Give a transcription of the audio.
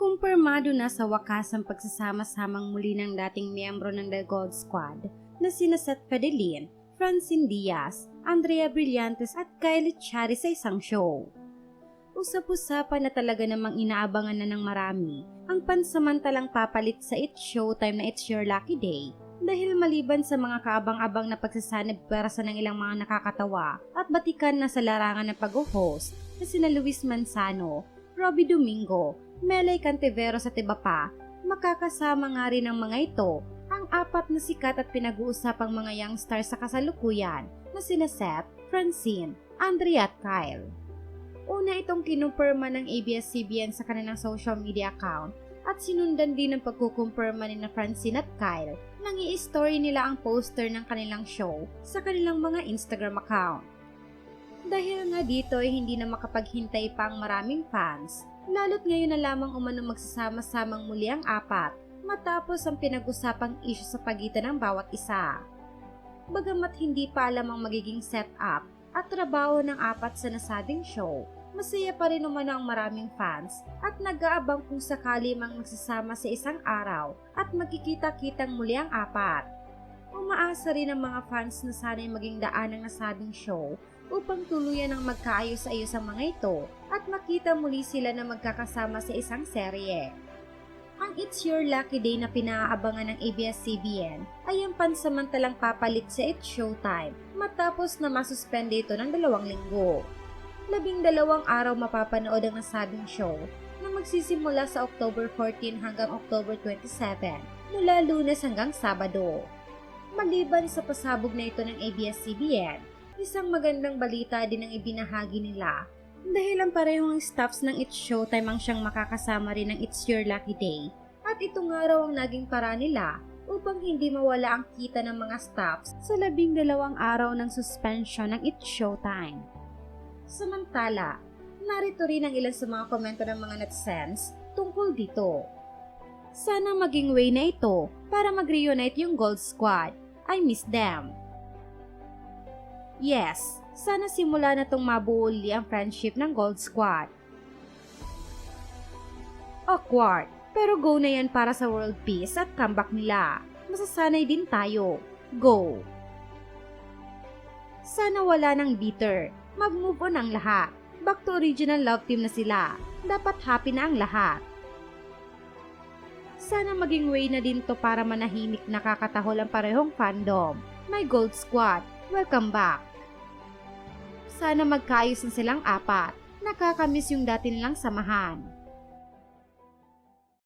Kumpirmado na sa wakas ang pagsasama-samang muli ng dating miyembro ng The Gold Squad na sina Seth Fedelin, Francine Diaz, Andrea Brillantes at Kylie Chari sa isang show. Usap-usapan na talaga namang inaabangan na ng marami ang pansamantalang papalit sa It's Showtime na It's Your Lucky Day dahil maliban sa mga kaabang-abang na pagsasanib para sa ng ilang mga nakakatawa at batikan na sa larangan ng pag-host na sina Luis Manzano, Robbie Domingo, Melay Cantiveros at iba pa, makakasama nga rin ang mga ito ang apat na sikat at pinag-uusapang mga young stars sa kasalukuyan na sina Seth, Francine, Andrea at Kyle. Una itong kinumpirma ng ABS-CBN sa kanilang social media account at sinundan din ng pagkukumpirma ni na Francine at Kyle nang i-story nila ang poster ng kanilang show sa kanilang mga Instagram account. Dahil nga dito ay hindi na makapaghintay pa ang maraming fans, lalo't ngayon na lamang umano magsasama-samang muli ang apat matapos ang pinag-usapang issue sa pagitan ng bawat isa. Bagamat hindi pa alam ang magiging setup at trabaho ng apat sa nasabing show, masaya pa rin umano ang maraming fans at nag-aabang kung sakali mang magsasama sa isang araw at magkikita-kitang muli ang apat. Umaasa rin ang mga fans na sana'y maging daan ng nasabing show upang tuluyan ang magkaayos-ayos ang mga ito at makita muli sila na magkakasama sa isang serye. Ang It's Your Lucky Day na pinaabangan ng ABS-CBN ay ang pansamantalang papalit sa It's Showtime matapos na masuspende ito ng dalawang linggo. Labing dalawang araw mapapanood ang nasabing show na magsisimula sa October 14 hanggang October 27 mula lunes hanggang Sabado. Maliban sa pasabog na ito ng ABS-CBN, isang magandang balita din ang ibinahagi nila dahil ang parehong staffs ng It's Showtime ang siyang makakasama rin ng It's Your Lucky Day. At ito nga raw ang naging para nila upang hindi mawala ang kita ng mga staffs sa labing dalawang araw ng suspension ng It's Showtime. Samantala, narito rin ang ilan sa mga komento ng mga netizens tungkol dito. Sana maging way na ito para mag-reunite yung Gold Squad. I miss them. Yes, sana simula na tong mabuo uli ang friendship ng Gold Squad. Awkward, pero go na yan para sa world peace at comeback nila. Masasanay din tayo. Go! Sana wala nang bitter. Mag-move on ang lahat. Back to original love team na sila. Dapat happy na ang lahat. Sana maging way na din to para manahimik nakakatahol ang parehong fandom. My Gold Squad, welcome back. Sana magkaayos na silang apat. Nakakamiss yung dati nilang samahan.